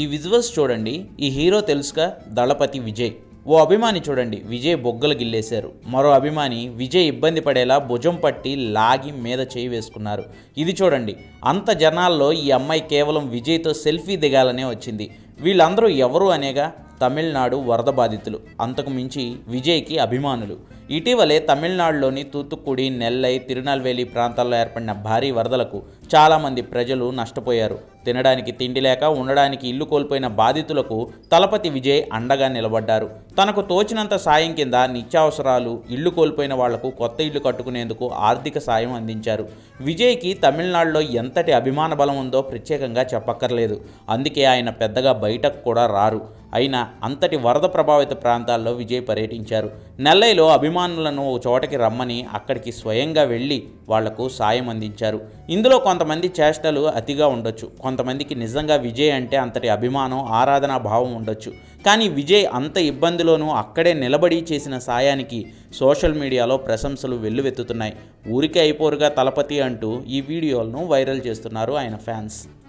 ఈ విజువల్స్ చూడండి. ఈ హీరో తెలుసుగా దళపతి విజయ్. ఓ అభిమాని చూడండి. విజయ్ బొగ్గలు గిల్లేశారు. మరో అభిమాని విజయ్ ఇబ్బంది పడేలా భుజం పట్టి లాగి మీద చేయి వేసుకున్నారు. ఇది చూడండి. అంత జనాల్లో ఈ అమ్మాయి కేవలం విజయ్తో సెల్ఫీ దిగాలనే వచ్చింది. వీళ్ళందరూ ఎవరు అనేగా తమిళనాడు వరద బాధితులు. అంతకు మించి విజయ్కి అభిమానులు. ఇటీవలే తమిళనాడులోని తూత్తుక్కుడి నెల్లై తిరునల్వేలి ప్రాంతాల్లో ఏర్పడిన భారీ వరదలకు చాలామంది ప్రజలు నష్టపోయారు. తినడానికి తిండి లేక ఉండడానికి ఇల్లు కోల్పోయిన బాధితులకు తలపతి విజయ్ అండగా నిలబడ్డారు. తనకు తోచినంత సాయం కింద నిత్యావసరాలు ఇల్లు కోల్పోయిన వాళ్ళకు కొత్త ఇల్లు కట్టుకునేందుకు ఆర్థిక సాయం అందించారు. విజయ్కి తమిళనాడులో ఎంతటి అభిమాన బలం ఉందో ప్రత్యేకంగా చెప్పక్కర్లేదు. అందుకే ఆయన పెద్దగా బయటకు కూడా రారు. అయినా అంతటి వరద ప్రభావిత ప్రాంతాల్లో విజయ్ పర్యటించారు. నెల్లైలో అభిమానులను ఓ చోటకి రమ్మని అక్కడికి స్వయంగా వెళ్ళి వాళ్ళకు సాయం అందించారు. ఇందులో కొంతమంది చేష్టలు అతిగా ఉండొచ్చు. కొంతమందికి నిజంగా విజయ్ అంటే అంతటి అభిమానం ఆరాధనా భావం ఉండొచ్చు. కానీ విజయ్ అంత ఇబ్బందిలోనూ అక్కడే నిలబడి చేసిన సాయానికి సోషల్ మీడియాలో ప్రశంసలు వెల్లువెత్తుతున్నాయి. ఊరికే అయిపోరుగా తలపతి అంటూ ఈ వీడియోలను వైరల్ చేస్తున్నారు ఆయన ఫ్యాన్స్.